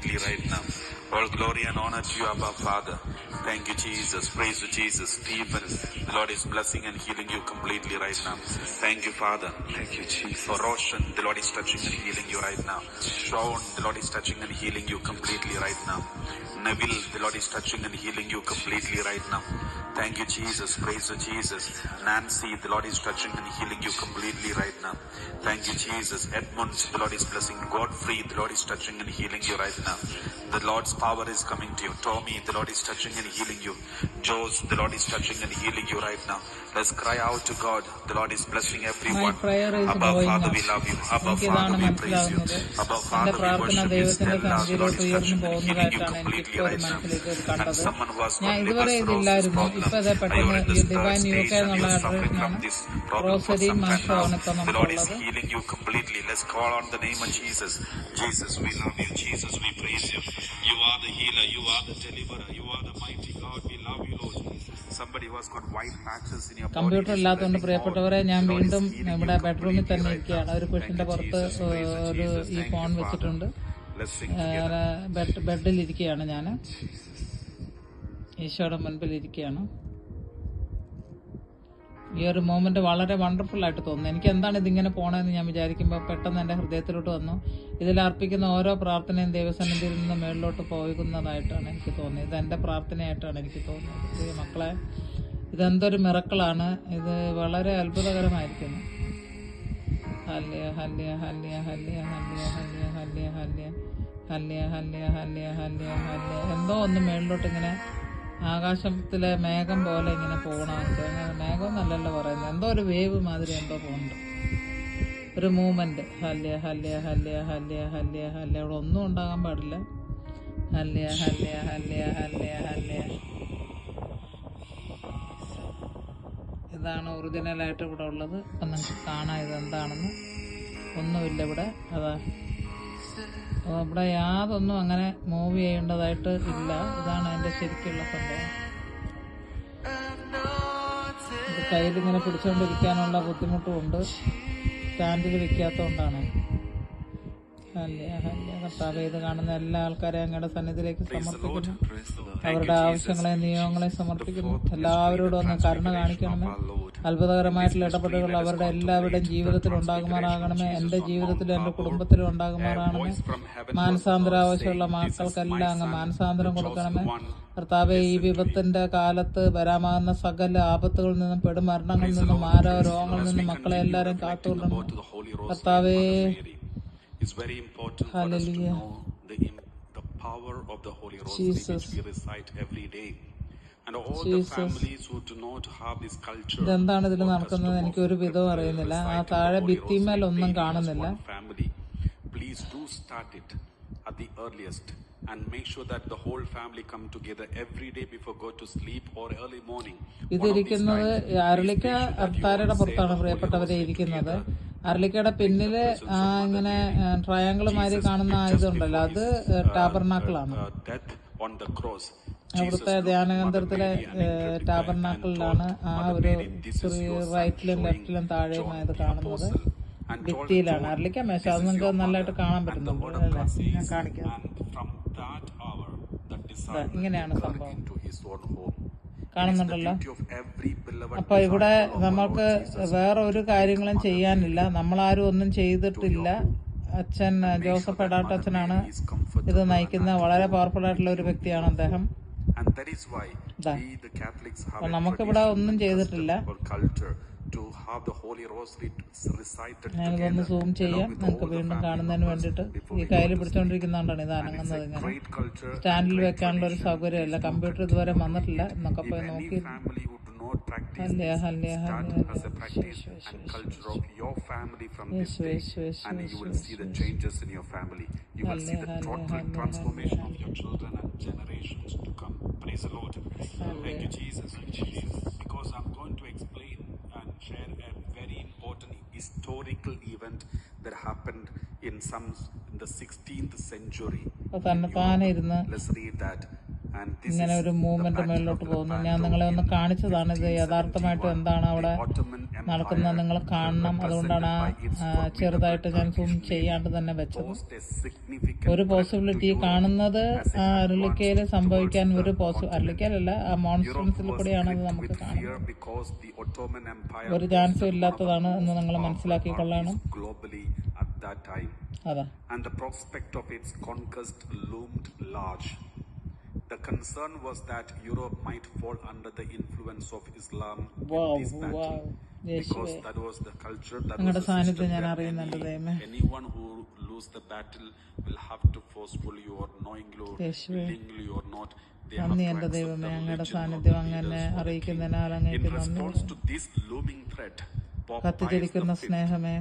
completely right now. All glory and honor to you, Abba Father. Thank you, Jesus. Praise to Jesus. Stephen, the Lord is blessing and healing you completely right now. Thank you, Father. Thank you, Jesus. For Roshan, the Lord is touching and healing you right now. Sean, the Lord is touching and healing you completely right now. Neville, the Lord is touching and healing you completely right now. Thank you, Jesus. Praise to Jesus. Nancy, the Lord is touching and healing you completely right now. Thank you, Jesus. Edmunds, the Lord is blessing. Godfrey, the Lord is touching and healing you right now. The Lord's power is coming to you. Tommy, the Lord is touching and healing you. Joes, the Lord is touching and healing you right now. Let's cry out to God. The Lord is blessing everyone. Above Father, we love you. Above Father, we praise you. Above Father, we worship you. Stella, the Lord is touching and healing you completely right now. And someone was on liver cirrhosis problem. You're in this third stage and you're suffering from this problem for some time now. The Lord is healing you completely. Let's call on the name of Jesus. Jesus, we love you. Jesus, we praise you. You are the healer. You are the deliverer. You are the mighty God. We love you, Lord. Jesus. Somebody who has got white patches in your body. Computer ഇല്ലാത്തതുകൊണ്ട് പ്രിയപ്പെട്ടവരെ ഞാൻ വീണ്ടും നമ്മുടെ ബെഡ്റൂമിൽ തന്നെ ഇരിക്കുകയാണ്. ഒരു കുഷിന്റെ പുറത്ത് ഒരു. ഈ ഫോൺ. വെച്ചിട്ടുണ്ട് Let's ഇരിക്കുകയാണ് ഞാൻ ഈശോയുടെ മുൻപിൽ ഇരിക്കുകയാണ് ഈ ഒരു മൂമെന്റ് വളരെ വണ്ടർഫുൾ ആയിട്ട് തോന്നുന്നു എനിക്ക് എന്താണ് ഇതിങ്ങനെ പോണെന്ന് ഞാൻ വിചാരിക്കുമ്പോൾ പെട്ടെന്ന് എന്റെ ഹൃദയത്തിലോട്ട് വന്നു ഇതിൽ അർപ്പിക്കുന്ന ഓരോ പ്രാർത്ഥനയും ദൈവസന്നിധിയിൽ നിന്ന് മേളിലോട്ട് പോകുന്നതായിട്ടാണ് എനിക്ക് തോന്നിയത് ഇത് എന്റെ പ്രാർത്ഥനയായിട്ടാണ് എനിക്ക് തോന്നുന്നത് മക്കളെ ഇതെന്തൊരു മിറക്കളാണ് ഇത് വളരെ അത്ഭുതകരമായിരിക്കുന്നു ഹല്യ ഹല്യ ഹല്യ ഹല്യ ഹല്യ ഹല്യ ഹല്യ ഹല്യ ഹല്യ ഹല്യ ഹല്യ ഹല്യ ഹല്യ എന്തോ ഒന്ന് മേളിലോട്ട് ഇങ്ങനെ ആകാശത്തിലെ മേഘം പോലെ ഇങ്ങനെ പോകണമെന്ന് അങ്ങനെ മേഘം എന്നല്ലല്ലോ പറയുന്നത്. എന്തോ ഒരു വേവ് മാതിരി എന്തോ പോകുന്നുണ്ട് ഒരു മൂമെന്റ് ഹല്യ ഹല്യ ഹല്യ ഹല്യ ഹല്യ ഹല്യ. അവിടെ ഒന്നും ഉണ്ടാകാൻ പാടില്ല. ഹല്യ ഹല്യ ഹല്യ ഹല്യ ഹല്യ. ഇതാണ് ഒറിജിനലായിട്ട് ഇവിടെ ഉള്ളത്. അപ്പം നിങ്ങൾക്ക് കാണാം ഇതെന്താണെന്ന്. ഒന്നുമില്ല ഇവിടെ. അതാ. അപ്പോൾ ഇവിടെ യാതൊന്നും അങ്ങനെ മൂവ് ചെയ്യേണ്ടതായിട്ട് ഇല്ല. ഇതാണ് അതിന്റെ ശരിക്കുള്ള സംഭവം. കയ്യിൽ ഇങ്ങനെ പിടിച്ചുകൊണ്ടിരിക്കാനുള്ള ബുദ്ധിമുട്ടുമുണ്ട് സ്റ്റാൻഡിൽ വെക്കാത്തതുകൊണ്ടാണ്. കർത്താവെ ഇത് കാണുന്ന എല്ലാ ആൾക്കാരെയും അങ്ങയുടെ സന്നിധിയിലേക്ക് സമർപ്പിക്കുന്നു. അവരുടെ ആവശ്യങ്ങളെ നിയമങ്ങളെ സമർപ്പിക്കുന്നു. എല്ലാവരോടും ഒന്ന് കരുണ കാണിക്കണമേ. അത്ഭുതകരമായിട്ടുള്ള ഇടപെടലുകൾ അവരുടെ എല്ലാവരുടെയും ജീവിതത്തിൽ ഉണ്ടാകുമാറാകണമേ. എന്റെ ജീവിതത്തിലും എന്റെ കുടുംബത്തിലും ഉണ്ടാകുമാറാകണമേ. മാനസാന്തരാവശ്യമുള്ള മക്കൾക്കെല്ലാം അങ്ങ് മാനസാന്തരം കൊടുക്കണമേ. കർത്താവെ ഈ വിപത്തിന്റെ കാലത്ത് വരാമാകുന്ന സകല ആപത്തുകളിൽ നിന്നും പെടുമരണങ്ങളിൽ നിന്നും മാരോ രോഗങ്ങളിൽ നിന്നും മക്കളെ എല്ലാവരും കാത്തുകൊള്ളണം കർത്താവേ. It's very important Hallelujah. for us to know the, the power of the Holy Rosary, Jesus. which we recite every day. ഇതെന്താണ് ഇതിൽ നടക്കുന്നത് എനിക്ക് ഒരു വിധവും അറിയുന്നില്ല ആ താഴെ ഭിത്തിമേൽ ഒന്നും കാണുന്നില്ല please do start it at the earliest and make sure that the whole family come together every day before go to sleep or early morning ഇതിരിക്കുന്നത് അരളിക്ക അത്താരയുടെ പുറത്താണ് പ്രിയപ്പെട്ടവരെ ഇരിക്കുന്നത് അരളിക്കയുടെ പിന്നിൽ ആ ഇങ്ങനെ ട്രയാങ്കിൾ മാതിരി കാണുന്ന ആയതുണ്ടല്ലോ അത് ടാബർനാക്കിളാണ് uh, the cross. അവിടുത്തെ ധ്യാനകേന്ദ്രത്തിലെ ടാബർനാക്കിളിലാണ് ആ ഒരു റൈറ്റിലും ലെഫ്റ്റിലും താഴെയുമായത് കാണുന്നത് ഭിത്തിയിലാണ്. അരളിക്ക മേശ. അത് നിങ്ങൾക്ക് നല്ലതായിട്ട് കാണാൻ പറ്റുന്നുണ്ട്. ഞാൻ കാണിക്കാം. ഇങ്ങനെയാണ് സംഭവം. കാണുന്നുണ്ടല്ലോ. അപ്പൊ ഇവിടെ നമ്മൾക്ക് വേറെ ഒരു കാര്യങ്ങളും ചെയ്യാനില്ല. നമ്മളാരും ഒന്നും ചെയ്തിട്ടില്ല. അച്ഛൻ ജോസഫ് എടാട്ടച്ഛനാണ് ഇത് നയിക്കുന്ന വളരെ പവർഫുൾ ആയിട്ടുള്ള ഒരു വ്യക്തിയാണ് അദ്ദേഹം. നമുക്കിവിടെ ഒന്നും ചെയ്തിട്ടില്ല. to have the Holy Rosary recited ഞാനിതൊന്ന് സൂം ചെയ്യാം. നമുക്ക് വീണ്ടും കാണുന്നതിന് വേണ്ടിയിട്ട് ഈ കയ്യിൽ പിടിച്ചുകൊണ്ടിരിക്കുന്നതുകൊണ്ടാണ് ഇത് അനങ്ങുന്നത് സ്റ്റാൻഡിൽ വെക്കാനുള്ള ഒരു സൗകര്യമല്ല. കമ്പ്യൂട്ടർ ഇതുവരെ വന്നിട്ടില്ല. എന്നൊക്കെ പോയി നോക്കി. Praise the Lord. Thank you, Jesus. Thank you, Jesus. Because I'm going to explain. share a very important historical event that happened in some in the 16th century. അപ്പൊ തന്നെത്താനെ ഇരുന്ന് Let's read that. ഇങ്ങനെ ഒരു movement മേളിലോട്ട് പോകുന്നു. ഞാൻ നിങ്ങളെ ഒന്ന് കാണിച്ചതാണ് ഇത് യഥാർത്ഥമായിട്ട് എന്താണ് അവിടെ നടക്കുന്നത് നിങ്ങൾ കാണണം. അതുകൊണ്ടാണ് ചെറുതായിട്ട് ഞാൻ സൂം ചെയ്യാണ്ട് തന്നെ വെച്ചത്. ഒരു പോസിബിലിറ്റി കാണുന്നത് അരളിക്കയിൽ സംഭവിക്കാൻ ഒരു പോസി അരളിക്കയിലല്ല ആ മോൺസ്റ്റൻസിൽ കൂടിയാണ് അത് നമുക്ക് കാണുന്നത്. ഒരു ചാൻസും ഇല്ലാത്തതാണ് എന്ന് നിങ്ങൾ മനസ്സിലാക്കിക്കൊള്ളണം. അതാ. And the prospect of its conquest loomed large. The concern was that Europe might fall under the influence of Islam Wow, in this battle. wow. Because that was the culture, that was the that any- anyone who lose the battle will have to forcefully or knowingly or willingly or not, they have നന്ദി to എന്റെ ദൈവമേ അങ്ങയുടെ സാന്നിധ്യം അങ്ങനെ. അറിയിക്കുന്നതിനാൽ അങ്ങേക്ക് നന്ദി കത്തിരിക്കുന്ന സ്നേഹമേ.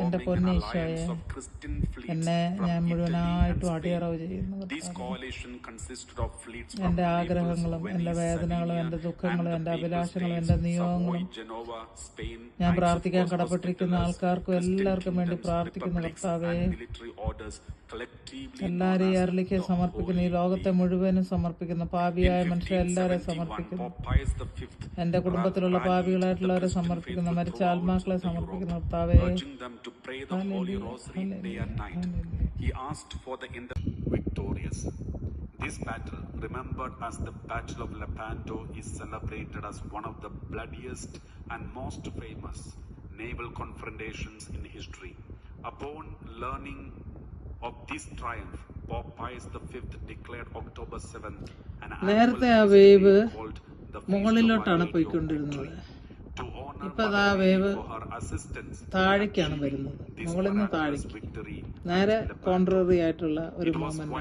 എന്റെ പൊന്നീശോയെ. എന്നെ ഞാൻ മുഴുവനായിട്ടും അടിയറവ് ചെയ്യുന്നു എന്റെ ആഗ്രഹങ്ങളും എന്റെ വേദനകളും എന്റെ ദുഃഖങ്ങളും എന്റെ അഭിലാഷങ്ങളും എന്റെ നിയോഗങ്ങളും ഞാൻ പ്രാർത്ഥിക്കാൻ കടപ്പെട്ടിരിക്കുന്ന ആൾക്കാർക്കും എല്ലാവർക്കും വേണ്ടി പ്രാർത്ഥിക്കുന്ന എല്ലാരെയും അരളിക്ക് സമർപ്പിക്കുന്നു ഈ ലോകത്തെ മുഴുവനും സമർപ്പിക്കുന്നു പാപിയായ മനുഷ്യ എല്ലാവരെയും സമർപ്പിക്കുന്നു. എന്റെ കുടുംബത്തിലുള്ള പാപികളായിട്ടുള്ളവരെ സമർപ്പിക്കുന്നു സമർപ്പിക്കുന്ന faithful മരിച്ച throughout ആത്മാക്കളെ the സമർപ്പിക്കുന്ന Europe, കർത്താവേ urging them to pray the Holy Rosary day and night. He asked for the inter- victorious. This battle, remembered as the Battle of Lepanto, is celebrated as one of the bloodiest and most famous naval confrontations in history. Upon learning of this triumph, Pope Pius V declared October 7th an annual നേരത്തെ ആ feast wave day called the Feast of മുകളിലോട്ടാണ് Our Lady of പോയിക്കൊണ്ടിരുന്നത് Victory. To honor ഇപ്പൊ Mother ദാ Mary wave താഴേക്കാണ് വരുന്നത് മുകളിൽ നിന്ന് താഴേക്ക് നേരെ കോൺട്രറി ആയിട്ടുള്ള ഒരു മൂവ്മെന്റ്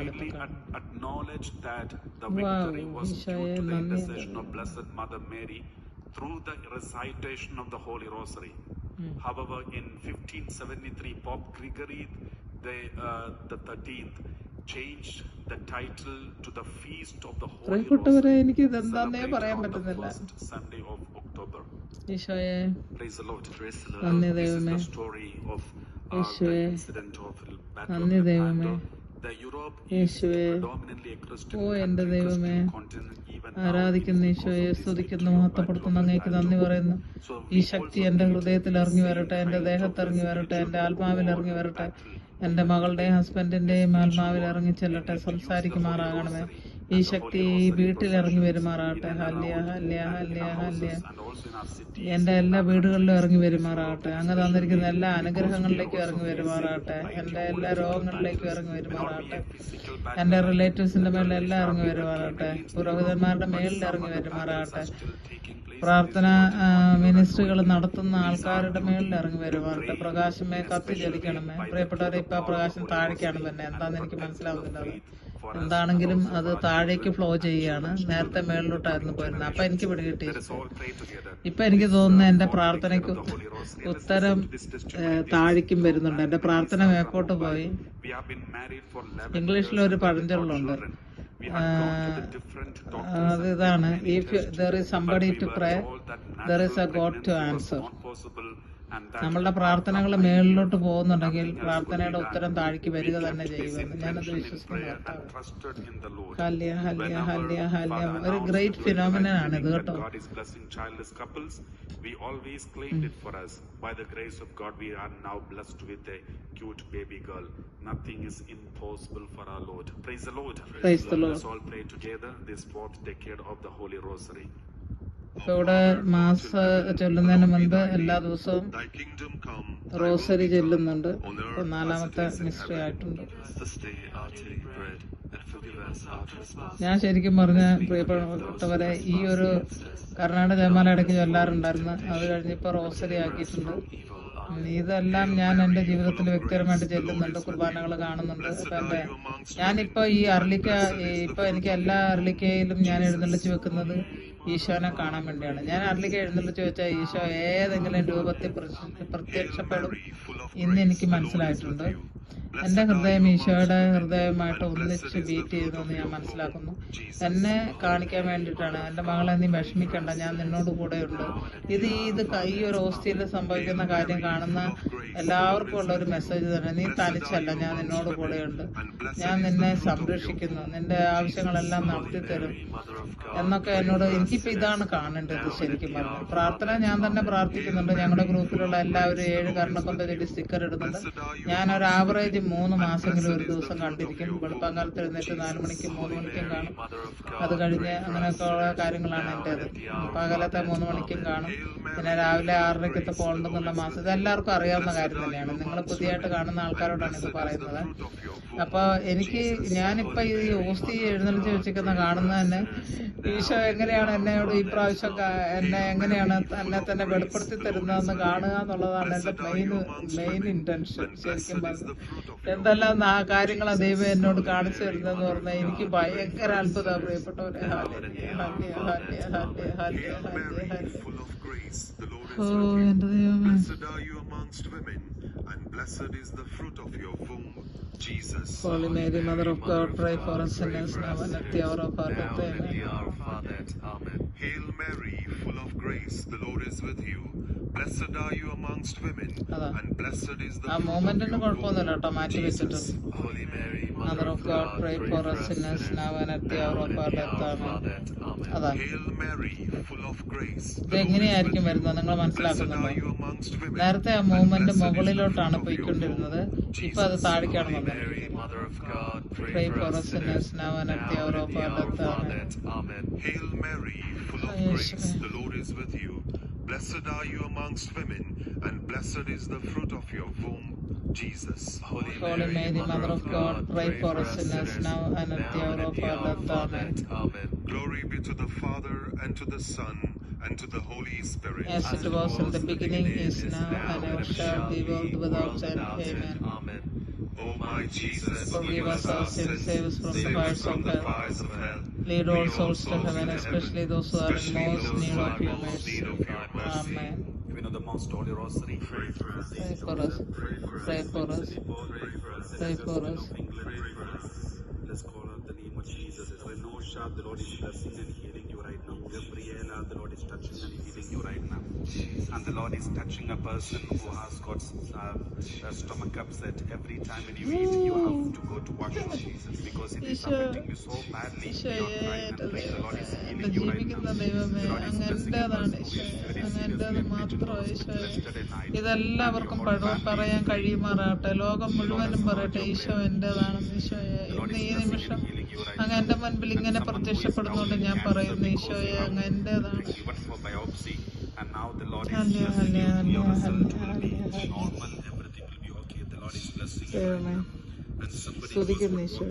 നന്ദി through the recitation of the Holy Rosary. However, in 1573, Pope Gregory the, uh, the 13th changed the title to the Feast of the Holy Rosary, എനിക്ക് ഇതെന്താന്നേ പറയാൻ പറ്റുന്നില്ല Sunday of. ഈശോയെ നന്ദി ദൈവമേ. ഈശോയെ നന്ദി ദൈവമേ. ആരാധിക്കുന്ന ഈശോയെ സ്തുതിക്കുന്നു മഹത്വപ്പെടുത്തുന്നു അങ്ങേക്ക് പറയുന്നു. ഈ ശക്തി എന്റെ ഹൃദയത്തിൽ ഇറങ്ങി വരട്ടെ എന്റെ ദേഹത്ത് ഇറങ്ങി വരട്ടെ എന്റെ ആത്മാവിൽ ഇറങ്ങി വരട്ടെ എന്റെ മകളുടെയും ഹസ്ബൻഡിന്റെയും ആത്മാവിൽ ഇറങ്ങി ചെല്ലട്ടെ സംസാരിക്കുമാറാകണമേ. ഈ ശക്തി വീട്ടിൽ ഇറങ്ങി വരുമാറാകട്ടെ. ഹല്യ ഹല്യ ഹല്യ ഹല്യ. എന്റെ എല്ലാ വീടുകളിലും ഇറങ്ങി വരുമാറാകട്ടെ. അങ്ങ് തന്നിരിക്കുന്ന എല്ലാ അനുഗ്രഹങ്ങളിലേക്കും ഇറങ്ങി വരുമാറാകട്ടെ. എന്റെ എല്ലാ രോഗങ്ങളിലേക്കും ഇറങ്ങി വരുമാറാകട്ടെ. റിലേറ്റീവ്സിന്റെ മേളിൽ എല്ലാം ഇറങ്ങി വരുമാറാകട്ടെ. പുരോഹിതന്മാരുടെ മേളിൽ ഇറങ്ങി വരുമാറാകട്ടെ. പ്രാർത്ഥന മിനിസ്ട്രികൾ നടത്തുന്ന ആൾക്കാരുടെ മേളിൽ ഇറങ്ങി വരുവാറുണ്ട് പ്രകാശമേ കത്തി ജലിക്കണമേ പ്രിയപ്പെട്ടവരെ ഇപ്പൊ പ്രകാശം താഴേക്കാണ് തന്നെ. എന്താന്ന് എനിക്ക് മനസ്സിലാവുന്നില്ല എന്താണെങ്കിലും അത് താഴേക്ക് ഫ്ലോ ചെയ്യുകയാണ്. നേരത്തെ മേളിലോട്ടായിരുന്നു പോയിരുന്നത്. അപ്പൊ എനിക്ക് പിടികിട്ടി ഇപ്പൊ എനിക്ക് തോന്നുന്നു എന്റെ പ്രാർത്ഥനയ്ക്ക് ഉത്തരം താഴേക്കും വരുന്നുണ്ട്. എന്റെ പ്രാർത്ഥന മേപ്പോട്ട് പോയി. ഇംഗ്ലീഷിലൊരു have been married for 11 ഇംഗ്ലീഷിൽ ഒരു പഴഞ്ചൊല്ലുണ്ട്. We have gone to the different അത് ഇതാണ് if there is somebody to pray there is a god to answer നമ്മളുടെ പ്രാർത്ഥനകൾ മേളിലോട്ട് പോകുന്നുണ്ടെങ്കിൽ പ്രാർത്ഥനയുടെ ഉത്തരം താഴേക്ക് വരിക തന്നെ ചെയ്യുമെന്ന് ഞാനത് വിശ്വസിക്കുന്നു ഒരു ഗ്രേറ്റ് ഫിനോമിനൻ ആണ് ഇത് കേട്ടോ. We always claimed it for us. By the grace of God, we are now blessed with a cute baby girl. Nothing is impossible for our Lord. Praise the Lord. Praise the Lord. Let's all pray together this fourth decade of the Holy Rosary. ഇവിടെ മാസ ചൊല്ലുന്നതിന് മുൻപ് എല്ലാ ദിവസവും rosary ചൊല്ലുന്നുണ്ട്. നാലാമത്തെ mystery ആയിട്ടുണ്ട്. ഞാൻ ശരിക്കും പറഞ്ഞ പ്രിയപ്പെട്ടവരെ ഈ ഒരു കർണാടക ജയമാല ഇടയ്ക്ക് ചൊല്ലാറുണ്ടായിരുന്നു. അത് കഴിഞ്ഞിപ്പോ റോസറി ആക്കിയിട്ടുണ്ട്. ഇതെല്ലാം ഞാൻ എന്റെ ജീവിതത്തിൽ വ്യക്തിപരമായിട്ട് ചെല്ലുന്നുണ്ട്. കുർബാനകൾ കാണുന്നുണ്ട്. അപ്പൊ ഞാനിപ്പോ ഈ അർലിക്ക ഇപ്പൊ എനിക്ക് എല്ലാ അർലിക്കയിലും ഞാൻ എഴുന്നള്ളിച്ച് വെക്കുന്നത് ഈശോനെ കാണാൻ വേണ്ടിയാണ്. ഞാൻ അർലിക്ക എഴുന്നള്ളിച്ച് വെച്ചാൽ ഈശോ ഏതെങ്കിലും രൂപത്തിൽ പ്രത്യക്ഷപ്പെടും ഇന്ന് എനിക്ക് മനസ്സിലായിട്ടുണ്ട്. എന്റെ ഹൃദയം ഈശോയുടെ ഹൃദയമായിട്ട് ഒന്നിച്ച് ബീറ്റ് ചെയ്തെന്ന് ഞാൻ മനസ്സിലാക്കുന്നു. എന്നെ കാണിക്കാൻ വേണ്ടിയിട്ടാണ്. എന്റെ മകളെ നീ വിഷമിക്കണ്ട. ഞാൻ നിന്നോട് കൂടെയുണ്ട്. ഇത് ഈ ഇത് ഈ ഒരു ഓസ്തിയിൽ സംഭവിക്കുന്ന കാര്യം കാണുന്ന എല്ലാവർക്കും ഉള്ള ഒരു മെസ്സേജ് തന്നെ. നീ തനിച്ചല്ല. ഞാൻ നിന്നോട് കൂടെയുണ്ട്. ഞാൻ നിന്നെ സംരക്ഷിക്കുന്നു. നിന്റെ ആവശ്യങ്ങളെല്ലാം നടത്തി തരും. എന്നൊക്കെ എന്നോട് എനിക്കിപ്പോൾ ഇതാണ് കാണേണ്ടത് ശരിക്കും പറഞ്ഞു പ്രാർത്ഥന ഞാൻ തന്നെ പ്രാർത്ഥിക്കുന്നുണ്ട്. ഞങ്ങളുടെ ഗ്രൂപ്പിലുള്ള എല്ലാവരും ഏഴ് കർണക്കൊമ്പ ചെടി സ്റ്റിക്കർ ഇടുന്നുണ്ട്. ഞാൻ ഒരു ആവറേജ് മൂന്ന് മാസമെങ്കിലും ഒരു ദിവസം കണ്ടിരിക്കും. വെളുപ്പാങ്കാലത്ത് എഴുന്നേറ്റ് നാല് മണിക്കും മൂന്ന് മണിക്കും കാണും. അത് കഴിഞ്ഞ് അങ്ങനെയൊക്കെ ഉള്ള കാര്യങ്ങളാണ് എന്റേത്. പകലത്തെ മൂന്ന് മണിക്കും കാണും. പിന്നെ രാവിലെ ആറരയ്ക്കത്തെ പോകണമെന്നുള്ള മാസം. ഇത് എല്ലാവർക്കും അറിയാവുന്ന കാര്യം തന്നെയാണ്. നിങ്ങൾ പുതിയതായിട്ട് കാണുന്ന ആൾക്കാരോടാണ് ഇത് പറയുന്നത്. അപ്പോൾ എനിക്ക് ഞാനിപ്പോൾ ഈ ഓസ്തി എഴുന്നള്ളിച്ച് വെച്ചിരിക്കുന്ന കാണുന്ന തന്നെ ഈശോ എങ്ങനെയാണ് എന്നോട് ഈ പ്രാവശ്യം എന്നെ എങ്ങനെയാണ് എന്നെ തന്നെ വെളിപ്പെടുത്തി തരുന്നതെന്ന് കാണുക എന്നുള്ളതാണ് എന്റെ മെയിൻ മെയിൻ ഇന്റൻഷൻ ശരിക്കും പറഞ്ഞു എന്തെല്ലാം കാര്യങ്ങളാണ് ദൈവം എന്നോട് കാണിച്ചു തരുന്നതെന്ന് പറഞ്ഞാൽ എനിക്ക് ഭയങ്കര അത്ഭുതമാണ് പ്രിയപ്പെട്ടവരെ. grace, the Lord is Holy with you. Blessed are you amongst women, and blessed is the fruit of your womb, Jesus. Holy Mary, Mother of God, pray for us sinners now and at the hour of our death. Amen. Hail Mary, full of grace, the Lord is with you. Blessed are you amongst women, and blessed is the fruit of your womb, Jesus. Holy Mary, Mother of God, pray for us sinners now and at the hour of our death. Amen. Hail Mary, full of grace, the Lord is with you. മനസ്സിലാക്കുന്നുണ്ടോ വരുന്നത് നിങ്ങൾ മനസ്സിലാക്കുന്നുണ്ടോ നേരത്തെ ആ movement മുകളിലോട്ടാണ് പോയിക്കൊണ്ടിരുന്നത് ഇപ്പൊ അത് താഴേക്കാണ് you. Blessed are you amongst women, and blessed is the fruit of your womb, Jesus. Holy Holy Mary, Mother Mother of God, pray for us sinners now and at the hour of our death. Amen. Glory be to the Father, and to the Son, and to the Holy Spirit. As it was in the beginning, is now, and ever shall be, world without end. Amen. Amen. O my Jesus, Forgive us our sins, save us from the fires of the hell. fires of hell. Lead all souls to heaven, especially those who are in most need of your mercy. Amen. We know the most holy rosary. Pray for us. Pray for us. Pray for us. Pray for us. Let's call out the name of Jesus. Renosha, the Lord is blessing and healing you right now. Gabriela, the Lord is touching and healing you right now. And the Lord is touching a person who has got uh, a stomach upset. Every time when you eat, you have to go to washroom Jesus because it is affecting you so badly. And The Lord is healing you right now. The Lord is blessing a person who is very seriously എന്റേത് affected മാത്രം yesterday night. ഇതെല്ലാവർക്കും പഴ- പറയാൻ കഴിയുമാറാകട്ടെ ലോകം മുഴുവനും പറയട്ടെ ഈശോ എന്റെതാണെന്ന് ഈശോയെ ഇന്ന് ഈ നിമിഷം അങ്ങ് എന്റെ മുൻപിൽ ഇങ്ങനെ അങ്ങനെ പ്രത്യക്ഷപ്പെടുന്നുണ്ട് ഞാൻ പറയുന്നു ഈശോയെ അങ്ങ് എന്റേതാണ് ഈശോ